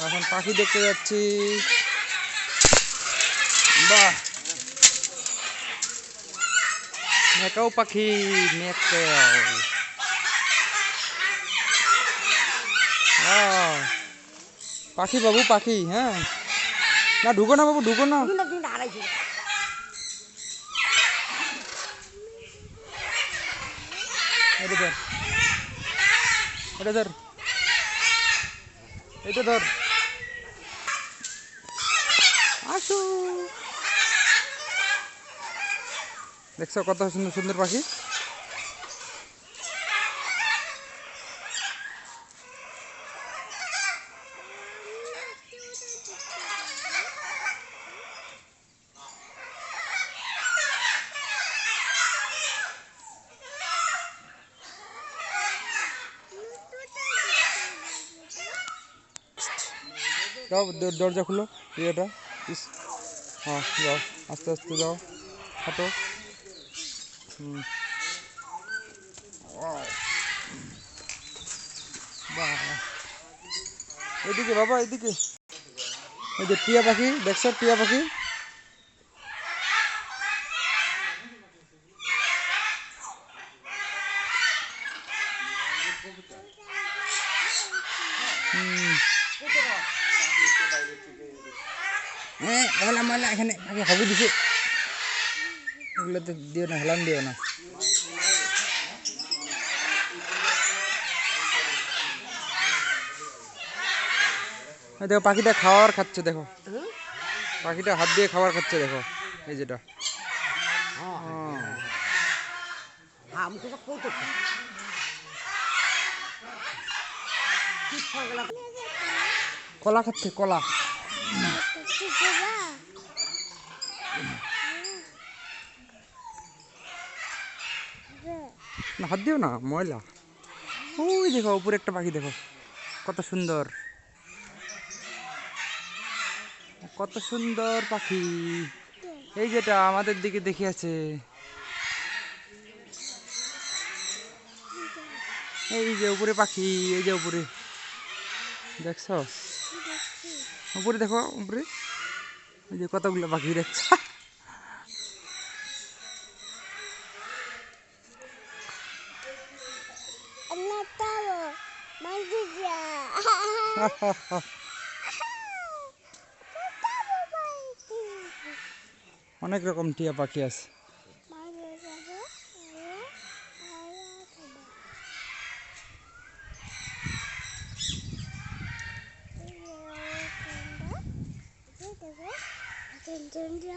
এখন পাখি দেখতে যাচ্ছি বাহ মেকাও পাখি মেকাও আহ, পাখি বাবু পাখি হ্যাঁ না ঢুকো না বাবু ঢুকো না তিনটা তিনটা আড়াইশো এটা ধর এটা ধর এটা ধর। আসো। দেখছ কত সুন্দর সুন্দর পাখি? যাও দ- দরজা খুলো ইয়েটা ইস হ্যাঁ যাও আস্তে আস্তে যাও হাঁটো হুম Wow. বাহ এদিকে বাবা এদিকে এই যে টিয়া পাখি দেখছো টিয়া পাখি হুম হ্যাঁ ময়লা ময়লা এখানে আগে হবে দিছে। ওগুলোতে দিও না, হেলান দিও না। দেখো, পাখিটা খাওয়ার খাচ্ছে, দেখো। পাখিটা হাত দিয়ে খাবার খাচ্ছে, দেখো। এই যেটা। হ্যাঁ হ্যাঁ। হ্যাঁ মুখে তো কৌতো কলা খাচ্ছে, কলা। না, হাত দিও না, ময়লা। ওই দেখো, উপরে একটা পাখি, দেখো। কত সুন্দর। কত সুন্দর পাখি। এই যেটা আমাদের দিকে দেখে আছে এই যে উপরে পাখি, এই যে উপরে। দেখছ? উপরে দেখো উপরে। এই যে কতগুলো পাখি দেখছ? অনেক রকম টিয়া পাখি আছে। 真真?